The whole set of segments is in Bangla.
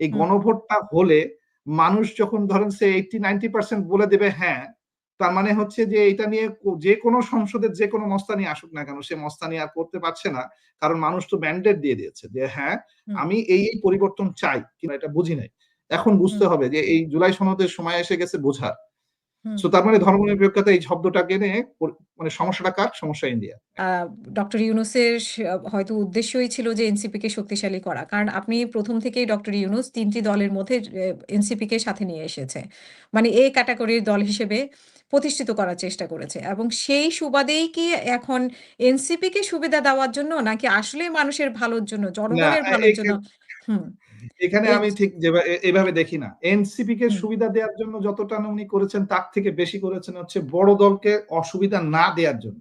এই গণভোটটা হলে মানুষ যখন ধরেন সে 80-90% বলে দেবে হ্যাঁ, তার মানে হচ্ছে যে এটা নিয়ে যে কোনো সংসদের যে কোনো মস্তানি আসুক না কেন সে মস্তানি আর করতে পারছে না। কারণ মানুষ তো ব্যান্ডেড দিয়ে দিয়েছে যে হ্যাঁ, আমি এই, এই পরিবর্তন চাই কিন্তু এটা বুঝি নাই। এখন বুঝতে হবে যে এই জুলাই সনদের সময় এসে গেছে বোঝার। সো তার মানে ধর্মনিরপেক্ষতা এই শব্দটাকে নিয়ে মানে সমস্যাটা কার? সমস্যা ইন্ডিয়া। ডক্টর ইউনূসের হয়তো উদ্দেশ্যই ছিল যে এনসিপিকে শক্তিশালী করা। কারণ আপনি ১ম থেকেই ডক্টর ইউনূস ৩ টি দলের মধ্যে এ এনসিপিকে সাথে নিয়ে এসেছে। মানে এ ক্যাটেগরির দল হিসেবে প্রতিষ্ঠিত করার চেষ্টা করেছে। এবং সেই সুবাদেই কি এখন এনসিপি কে সুবিধা দেওয়ার জন্য নাকি আসলে মানুষের ভালোর জন্য, জনগণের ভালোর জন্য হুম। এখানে আমি ঠিক এভাবে দেখি না। এনসিপিকে হুম। সুবিধা দেওয়ার জন্য যতটা উনি করেছেন তার থেকে বেশি করেছেন হচ্ছে বড় দলকে অসুবিধা না দেয়ার জন্য।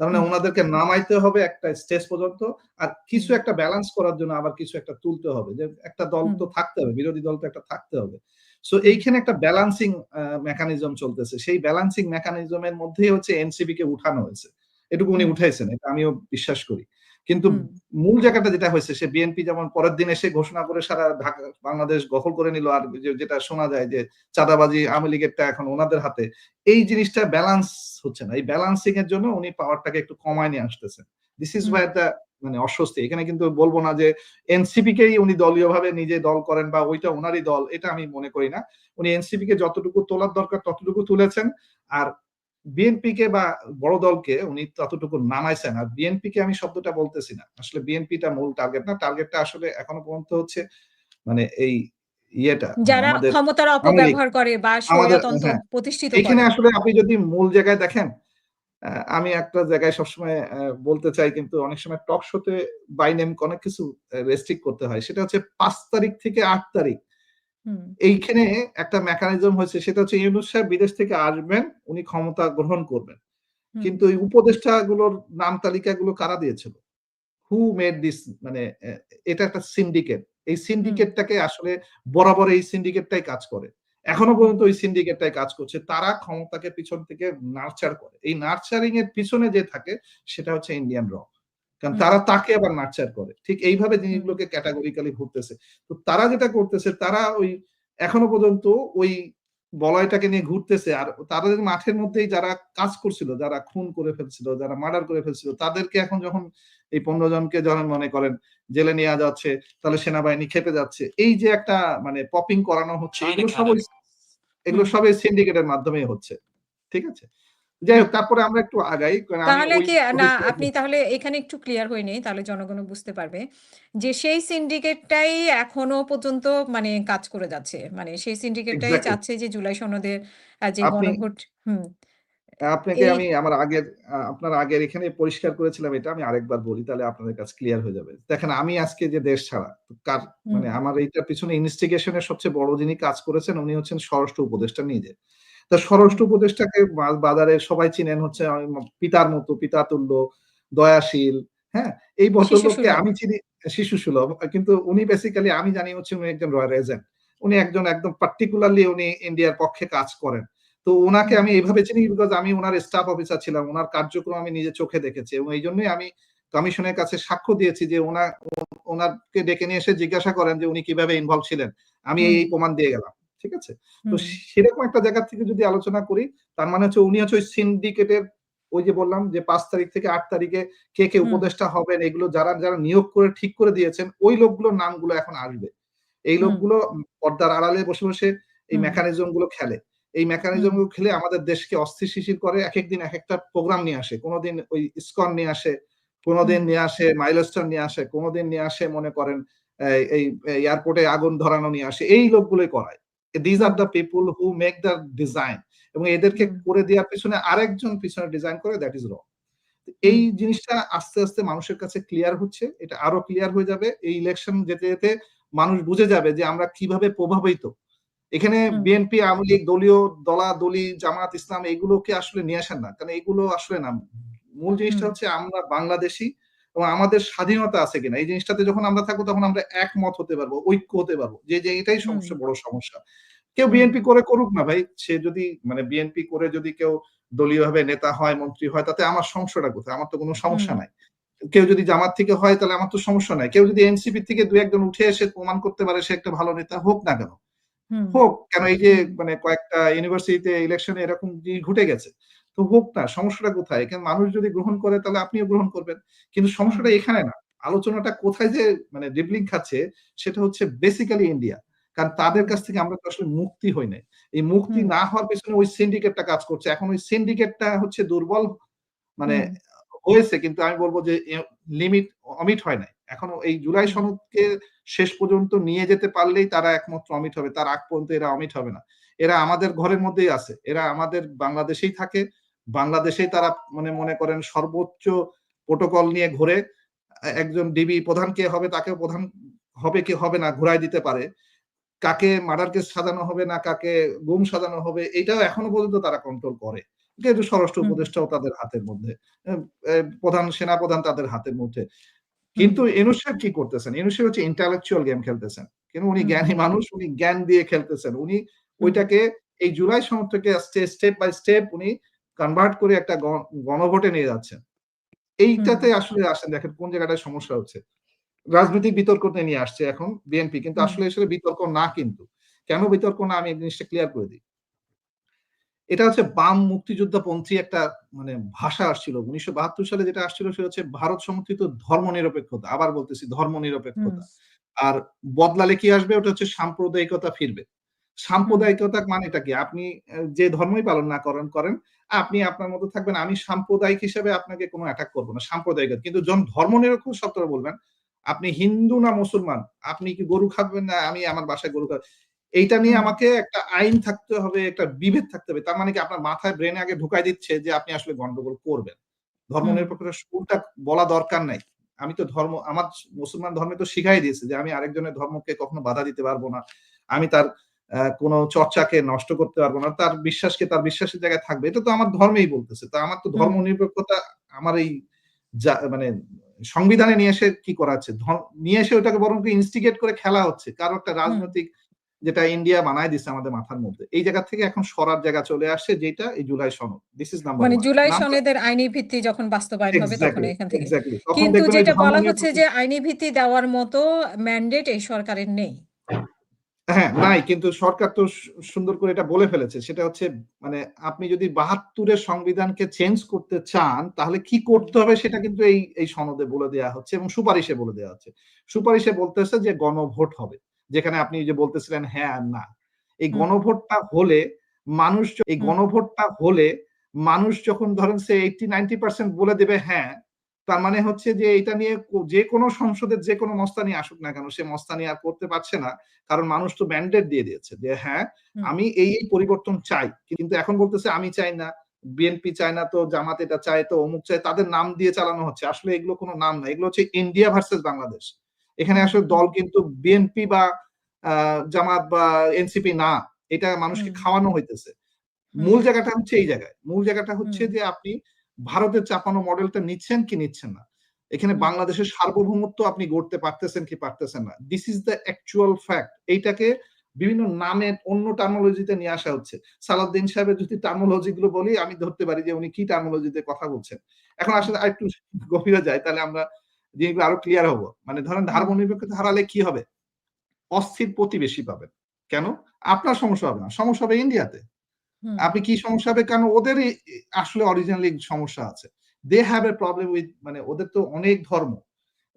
তার মানে হুম। উনাদেরকে নামাইতে হবে একটা স্টেজ পর্যন্ত। আর কিছু একটা ব্যালেন্স করার জন্য আবার কিছু একটা তুলতে হবে। যে একটা দল তো থাকতে হবে। বিরোধী দল তো একটা থাকতে হবে। সো এইখানে একটা ব্যালেন্সিং মেকানিজম চলতেছে। সেই ব্যালেন্সিং মেকানিজম এর মধ্যেই হচ্ছে এনসিপিকে উঠানো হয়েছে। এটুকু উনি। উঠাইছেন। এটা আমিও বিশ্বাস করি। কিন্তু মূল জায়গাটা যেটা হয়েছে সে বিএনপি যেমন পরের দিন এসে ঘোষণা করে সারা ঢাকা বাংলাদেশ দখল করে নিল। আর যেটা শোনা যায় যে চাঁদাবাজি আওয়ামী লীগেরটা এখন ওনাদের হাতে। এই জিনিসটা ব্যালেন্স হচ্ছে না। এই ব্যালেন্সিং এর জন্য উনি পাওয়ারটাকে একটু কমায় নিয়ে আসতেছেন। This is hmm. Wire the মানে অস্বস্তি। এখানে কিন্তু বলব না যে এনসিপি কেই উনি দলীয়ভাবে নিজে দল করেন বা ওইটা ওনারই দল এটা আমি মনে করি না। উনি এনসিপি কে যতটুকু তোলার দরকার ততটুকু তুলেছেন। আর বিএনপিকে বা বড় দলকে উনি ততটুকু নামাইছেন। আর বিএনপিকে আমি শব্দটা বলতেছি না। আসলে বিএনপিটা মূল টার্গেট না। টার্গেটটা আসলে এখনও পর্যন্ত হচ্ছে মানে এই ইয়েটা মানে যারা ক্ষমতার অপব্যবহার করে বা স্বৈরতন্ত্র হ্যাঁ। প্রতিষ্ঠিত এইখানে করে। আসলে আপনি যদি মূল জায়গায় দেখেন, আমি একটা জায়গায় সবসময় বলতে চাই কিন্তু অনেক সময় টক শোতে বাই নেম অনেক কিছু রেস্ট্রিক্ট করতে হয়। সেটা হচ্ছে ৫ তারিখ থেকে আট তারিখ। এইখানে একটা মেকানিজম হয়েছে সেটা হচ্ছে ইউনূস সাহেব বিদেশ থেকে আসবেন, উনি ক্ষমতা গ্রহণ করবেন। কিন্তু এই উপদেষ্টাগুলোর নাম তালিকাগুলো কারা দিয়েছিল? হু মেড দিস মানে এটা একটা সিন্ডিকেট। এই সিন্ডিকেটটাকে আসলে বরাবর এই সিন্ডিকেটটাই কাজ করে। এখনও পর্যন্ত ওই সিন্ডিকেটটাই কাজ করছে। তারা ক্ষমতাকে পিছন থেকে নার্চার করে। এই নার্চারিং এর পিছনে যে থাকে সেটা হচ্ছে ইন্ডিয়ান র। কারণ তারা তাকে আবার নার্চার করে। ঠিক এইভাবে জিনিসগুলোকে ক্যাটেগরিক্যালি ঘুরতেছে। তো তারা যেটা করতেছে তারা ওই এখনও পর্যন্ত ওই বলয়টাকে নিয়ে ঘুরতেছে। আর তাদের মাঠের মধ্যেই যারা কাজ করছিল, যারা খুন করে ফেলছিল, যারা মার্ডার করে ফেলছিল তাদেরকে এখন যখন এই ১৫ জনকে যখন মনে করেন জেলে নেয়া যাচ্ছে, তাহলে সেনাবাহিনী খেপে যাচ্ছে। এই যে একটা মানে পপিং করানো হচ্ছে এগুলো সব ওই cannon. এগুলো হুম। সব এই সিন্ডিকেটের মাধ্যমেই হচ্ছে। ঠিক আছে? যাই হোক তারপরে আমরা একটু আগাই। তাহলে কি না আপনি তাহলে এখানে একটু ক্লিয়ার হয়ে নেই। তাহলে জনগণও বুঝতে পারবে। যে সেই সিন্ডিকেটটাই এখনও পর্যন্ত মানে কাজ করে যাচ্ছে। মানে সেই সিন্ডিকেটটাই। চাচ্ছে যে জুলাই সনদের যে গণভোট হুম। আপনাকে আমি আমার আগের আপনার আগের এখানে পরিষ্কার করেছিলাম এটা আমি আরেকবার বলি তাহলে আপনাদের কাছে ক্লিয়ার হয়ে যাবে। দেখেন আমি আজকে যে দেশ ছাড়া কার মানে আমার এইটার পিছনে ইনস্টিগেশন এর সবচেয়ে বড় যিনি কাজ করেছেন উনি হচ্ছেন স্বরাষ্ট্র উপদেষ্টা নিজে। তো। স্বরাষ্ট্র উপদেষ্টাকে বাজারে সবাই চিনেন হচ্ছে পিতার মতো, পিতাতুল্য, দয়াশীল, হ্যাঁ? এই ভদ্রলোককে আমি চিনি শিশুসুলভ। কিন্তু উনি বেসিক্যালি আমি জানি হচ্ছে উনি একজন রয়্যাল এজেন্ট। উনি একজন একদম পার্টিকুলারলি উনি ইন্ডিয়ার পক্ষে কাজ করেন। তো ওনাকে আমি এইভাবে চিনি বিকজ আমি ওনার স্টাফ অফিসার ছিলাম। ওনার কার্যক্রম আমি নিজের চোখে দেখেছি এবং এই জন্যই আমি কমিশনের কাছে সাক্ষ্য দিয়েছি যে উনা উ উনাকে ডেকে নিয়ে এসে জিজ্ঞাসা করেন যে উনি কীভাবে ইনভলভ ছিলেন। আমি এই প্রমাণ দিয়ে গেলাম। ঠিক আছে? তো সেরকম একটা জায়গা থেকে যদি আলোচনা করি তার মানে হচ্ছে উনি হচ্ছে ওই সিন্ডিকেটের ওই যে বললাম যে পাঁচ তারিখ থেকে আট তারিখে কে, কে উপদেষ্টা হবেন এগুলো যারা, যারা নিয়োগ করে ঠিক করে দিয়েছেন ওই লোকগুলোর নামগুলো এখন আসবে। এই লোকগুলো পর্দার আড়ালে বসে, বসে এই মেকানিজমগুলো খেলে। এই মেকানিজমগুলো খেলে আমাদের দেশকে অস্থির শিশির করে একেক দিন একেকটা প্রোগ্রাম নিয়ে আসে। কোনোদিন ওই স্কন নিয়ে আসে, কোনোদিন নিয়ে আসে মাইলস্টোন নিয়ে আসে, কোনোদিন নিয়ে আসে মনে করেন এই এয়ারপোর্টে আগুন ধরানো নিয়ে আসে। এই লোকগুলোই করায়। These are. The people who make the design এবং এদেরকে করে দেওয়ার পেছনে আরেকজন পিছনে ডিজাইন করে দ্যাট ইজ র। এই জিনিসটা আস্তে, আস্তে মানুষের কাছে ক্লিয়ার হচ্ছে। এটা আরও ক্লিয়ার হয়ে যাবে। এই ইলেকশন যেতে, যেতে মানুষ বুঝে যাবে যে আমরা কীভাবে প্রভাবিত। এখানে বিএনপি, আওয়ামী লীগ, দলীয় দলা দলি জামাত ইসলাম এগুলোকে আসলে নিয়ে আসেন না। কারণ এগুলো আসলে না। মূল জিনিসটা হচ্ছে আমরা বাংলাদেশী এবং আমাদের স্বাধীনতা আছে কিনা। এই জিনিসটাতে যখন আমরা থাকব তখন আমরা একমত হতে পারব, ঐক্য হতে পারব। যে, যে এটাই হুম। সবচেয়ে বড় সমস্যা। কেউ বিএনপি করে করুক না ভাই। সে যদি মানে বিএনপি করে যদি কেউ দলীয়ভাবে নেতা হয়, মন্ত্রী হয় তাতে আমার সমস্যাটা কোথায়? আমার তো কোনো সমস্যা নাই। কেউ যদি জামাত থেকে হয় তাহলে আমার তো সমস্যা নাই কেউ যদি এনসিপি থেকে দু একজন উঠে এসে প্রমাণ করতে পারে সে একটা ভালো নেতা হোক না কেন হোক কেন এই যে মানে কয়েকটা ইউনিভার্সিটিতে ইলেকশনে এরকম জিনিস ঘটে গেছে তো হোক না সমস্যাটা কোথায়? এখানে মানুষ যদি গ্রহণ করে তাহলে আপনিও গ্রহণ করবেন। কিন্তু সমস্যাটা এখানে না। আলোচনাটা কোথায় যে মানে ডিবলিং খাচ্ছে সেটা হচ্ছে বেসিক্যালি ইন্ডিয়া কারণ তাদের কাছ থেকে আমরা তো আসলে মুক্তি হই নাই। এই মুক্তি না হওয়ার পেছনে ওই সিন্ডিকেটটা কাজ করছে। এখন ওই সিন্ডিকেটটা হচ্ছে দুর্বল মানে হয়েছে কিন্তু আমি বলব যে লিমিট অমিট হয় নাই। এখনও এই জুলাই। সনদকে শেষ পর্যন্ত নিয়ে যেতে পারলেই তারা একমাত্র অমিট হবে। তার আগ পর্যন্ত এরা অমিট হবে না। এরা আমাদের ঘরের মধ্যেই আছে। এরা আমাদের বাংলাদেশেই থাকে। বাংলাদেশেই তারা মানে মনে করেন সর্বোচ্চ প্রোটোকল নিয়ে ঘুরে। একজন ডিবি প্রধান কে হবে তাকে প্রধান হবে কি হবে না ঘুরাই দিতে পারে। কাকে মার্ডার কেস সাজানো হবে না কাকে গুম সাজানো হবে এটাও এখনও পর্যন্ত তারা কন্ট্রোল করে। যেহেতু স্বরাষ্ট্র উপদেষ্টাও তাদের হাতের মধ্যে প্রধান সেনা প্রধান তাদের হাতের মধ্যে। কিন্তু এনুস সাহেব কি করতেছেন? এনুস সাহেব হচ্ছে ইন্টালেকচুয়াল গেম খেলতেছেন। কিন্তু উনি জ্ঞানী মানুষ উনি জ্ঞান দিয়ে খেলতেছেন। উনি ওইটাকে এই জুলাই সমর্থকে স্টেপ বাই স্টেপ উনি কনভার্ট করে একটা গণভোটে নিয়ে যাচ্ছেন। এইটাতে আসলে আসেন দেখেন কোন জায়গাটায় সমস্যা হচ্ছে। রাজনৈতিক বিতর্কতে নিয়ে আসছে এখন বিএনপি কিন্তু আসলে আসলে বিতর্ক না কিন্তু। কেন বিতর্ক না আমি জিনিসটা ক্লিয়ার করে দিই। এটা হচ্ছে বাম মুক্তিযোদ্ধাপন্থী একটা মানে ভাষা আসছিল। উনিশশো বাহাত্তর সালে যেটা আসছিল সেটা হচ্ছে ভারত সমর্থিত ধর্ম নিরপেক্ষতা আবার বলতেছি ধর্ম নিরপেক্ষতা আর বদলালে কি আসবে? ওটা হচ্ছে সাম্প্রদায়িকতা ফিরবে। সাম্প্রদায়িকতা মানেটা কি? আপনি যে ধর্মই পালন না করেন করেন আপনি আপনার মতো থাকবেন। আমি সাম্প্রদায়িক হিসেবে আপনাকে কোনো অ্যাটাক করব না সাম্প্রদায়িক কিন্তু যখন ধর্ম নিরপেক্ষ শব্দটা বলবেন আপনি হিন্দু না মুসলমান? আপনি কি গরু খাবেন না আমি আমার বাসায় গরু খাব? এইটা নিয়ে আমাকে একটা আইন থাকতে হবে একটা বিভেদ থাকতে হবে। তার মানে কি আপনার মাথায় ব্রেনে আগে ঢুকাই দিচ্ছে যে আপনি আসলে গন্ডগোল করবেন। ধর্ম হুম। নিরপেক্ষতা স্কুলটা বলা দরকার নাই। আমি তো ধর্ম আমার মুসলমান ধর্মে তো শিখাই দিয়েছে যে আমি আরেকজনের ধর্মকে কখনো বাধা দিতে পারব না। আমি তার কোনো চর্চাকে নষ্ট করতে পারব না। তার বিশ্বাসকে তার বিশ্বাসের জায়গায় থাকবে। এটা তো আমার ধর্মেই বলতেছে। তা আমার তো ধর্ম নিরপেক্ষতা আমার এই মানে সংবিধানে নিয়ে এসে কি করা হচ্ছে নিয়ে এসে ওটাকে বরং ইনস্টিগেট করে খেলা হচ্ছে? কারও একটা রাজনৈতিক যেটা ইন্ডিয়া বানায় দিচ্ছে আমাদের মাথার মধ্যে। এই জায়গা থেকে এখন সরার জায়গা চলে আসছে যেটা এই জুলাই সনদ। দিস ইজ নাম্বার মানে জুলাই সনদের আইনি ভিত্তি যখন বাস্তবায়ন হবে তখন এখান থেকে। কিন্তু যেটা বলা হচ্ছে যে আইনি ভিত্তি দেওয়ার মতো ম্যান্ডেট এই সরকারের নেই। হ্যাঁ নাই কিন্তু সরকার তো সুন্দর করে এটা বলে ফেলেছে। সেটা হচ্ছে মানে আপনি যদি বাহাত্তরের সংবিধানকে চেঞ্জ করতে চান তাহলে কি করতে হবে সেটা কিন্তু এই এই সনদে বলে দেওয়া হচ্ছে এবং সুপারিশে বলে দেওয়া হচ্ছে। সুপারিশে বলতেছে যে গণভোট হবে যেখানে আপনি যে বলতেছিলেন হ্যাঁ আর না। এই গণভোটটা হলে মানুষ এই গণভোটটা হলে মানুষ যখন ধরেন সে এইটি নাইনটি পার্সেন্ট বলে দেবে হ্যাঁ তার মানে হচ্ছে যে এটা নিয়ে যে কোনো সংসদের যে কোনো মস্তানি আসুক না কেন সে মস্তানি আর করতে পারছে না। কারণ মানুষ তো ব্যান্ডেড দিয়ে দিয়েছে যে হ্যাঁ আমি এই এই পরিবর্তন চাই। কিন্তু এখন বলতেছে আমি চাই না। বিএনপি চায় না তো জামাত এটা চায় তো অমুক চায় তাদের নাম দিয়ে চালানো হচ্ছে। আসলে এগুলো কোনো নাম না। এগুলো হচ্ছে ইন্ডিয়া ভার্সেস বাংলাদেশ এখানে আসলে দল কিন্তু বিএনপি বা জামাত বা এনসিপি না। এটা মানুষকে খাওয়ানো হইতেছে। মূল জায়গাটা হচ্ছে এই জায়গায়। মূল জায়গাটা হচ্ছে যে আপনি ভারতের চাপানো মডেলটা নিচ্ছেন কি নিচ্ছেন না? এখানে বাংলাদেশের সার্বভৌমত্ব আপনি গড়তে পারতেছেন কি পারতেছেন না। This is the actual fact এইটাকে বিভিন্ন নামে অন্য টার্মোলজিতে নিয়ে আসা হচ্ছে। সালাউদ্দিন সাহেবের যদি টার্মোলজি গুলো বলি আমি ধরতে পারি যে উনি কি টার্মোলজিতে কথা বলছেন। এখন আসলে আরেকটু গভীরে যাই তাহলে আমরা জিনিসগুলো আরও ক্লিয়ার হব। মানে ধরেন ধর্ম নিরপেক্ষতা হারালে কি হবে? অস্থির প্রতিবেশী পাবেন। কেন? আপনার সমস্যা হবে না। সমস্যা হবে ইন্ডিয়াতে। আপনি কি সমস্যা হবে? কারণ ওদের আসলে অরিজিনালি সমস্যা আছে। They have a problem with মানে ওদের তো অনেক ধর্ম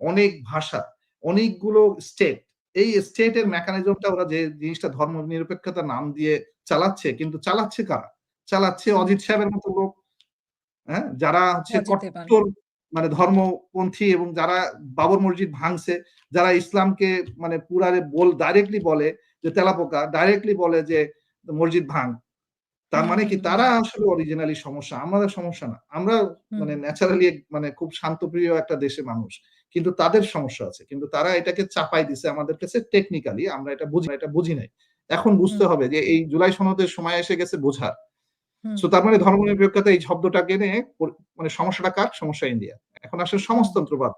অনেক ভাষা অনেকগুলো স্টেট এই স্টেটের। মেকানিজমটা ওরা যে জিনিসটা ধর্ম নিরপেক্ষতা নাম দিয়ে চালাচ্ছে কিন্তু চালাচ্ছে কারা? চালাচ্ছে অজিত সাহেবের মতো লোক। হ্যাঁ? যারা হচ্ছে কট্টর মানে ধর্মপন্থী এবং যারা বাবর মসজিদ ভাঙছে যারা ইসলামকে মানে পুরারে বল ডাইরেক্টলি বলে যে তেলাপোকা ডাইরেক্টলি বলে যে মসজিদ ভাঙ। তার মানে কি? তারা আসলে অরিজিনালি সমস্যা আমাদের সমস্যা না। আমরা মানে ন্যাচারালি মানে খুব শান্তপ্রিয় একটা দেশে মানুষ। কিন্তু তাদের সমস্যা আছে। কিন্তু তারা এটাকে চাপাই দিছে আমাদের কাছে টেকনিক্যালি আমরা এটা বুঝি এটা বুঝি নাই। এখন বুঝতে হবে যে এই জুলাই সনদের সময় এসে গেছে বোঝার। সো তার মানে ধর্মনিরপেক্ষতা এই শব্দটাকে নিয়ে পরি- মানে সমস্যাটা কার? সমস্যা ইন্ডিয়া এখন আসলে সমাজতন্ত্রবাদ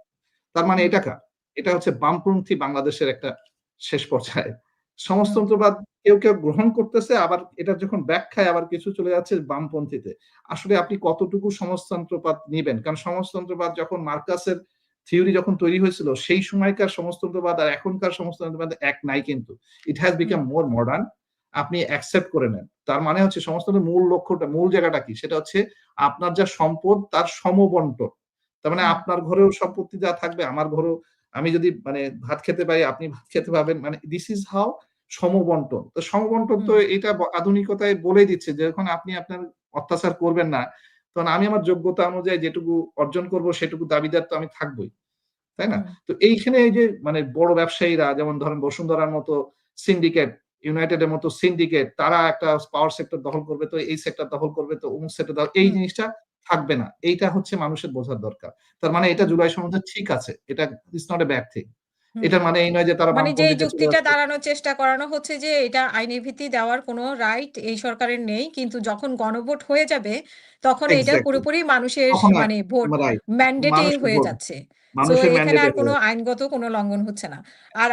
তার মানে। এটা কার? এটা হচ্ছে বামপন্থী বাংলাদেশের একটা শেষ পর্যায়ে। সমাজতন্ত্রবাদ কেউ কেউ গ্রহণ করতেছে আবার এটা যখন ব্যাখ্যায় আবার কিছু চলে যাচ্ছে বামপন্থীতে। আসলে আপনি কতটুকু সমাজতন্ত্রবাদ নিবেন? কারণ সমাজতন্ত্রবাদ যখন মার্কাসের থিওরি যখন তৈরি হয়েছিল সেই সময়কার সমাজতন্ত্রবাদ আর এখনকার সমাজতন্ত্রবাদ এক নাই কিন্তু। It has become more modern আপনি অ্যাকসেপ্ট করে নেন। তার মানে হচ্ছে সমাজতন্ত্রের মূল লক্ষ্যটা মূল জায়গাটা কি? সেটা হচ্ছে আপনার যা সম্পদ তার সমবন্টন। তার মানে আপনার ঘরেও সম্পত্তি যা থাকবে আমার ঘরেও আমি যদি মানে ভাত খেতে পাই আপনি ভাত খেতে পাবেন মানে দিস ইজ হাউ সমবন্টন। তো সমবন্টন তো এটা আধুনিকতায় বলেই দিচ্ছে যে যখন আপনি আপনার অত্যাচার করবেন না। তখন আমি আমার যোগ্যতা অনুযায়ী যেটুকু অর্জন করব সেটুকু দাবিদার তো আমি থাকবই। তাই না? তো এইখানে এই যে মানে বড় ব্যবসায়ীরা যেমন ধরেন বসুন্ধরার মতো সিন্ডিকেট ইউনাইটেডের মতো সিন্ডিকেট তারা একটা পাওয়ার সেক্টর দখল করবে তো এই সেক্টর দখল করবে তো অমুক সেক্টর এই জিনিসটা থাকবে না। এইটা হচ্ছে মানুষের বোঝার দরকার। তার মানে এটা জুলাই সনদে ঠিক আছে। এটা is not a bad thing. এটার মানে এই নয় যে তারা মানে যে যুক্তিটা দাঁড়ানোর চেষ্টা করানো হচ্ছে যে এটা আইনি ভিত্তি দেওয়ার কোনো রাইট এই সরকারের নেই কিন্তু যখন গণভোট হয়ে যাবে তখন এটা পুরোপুরি মানুষের মানে ভোট ম্যান্ডেটেই হয়ে যাচ্ছে। তো এখানে আর কোনো আইনগত কোনো লঙ্ঘন হচ্ছে না। আর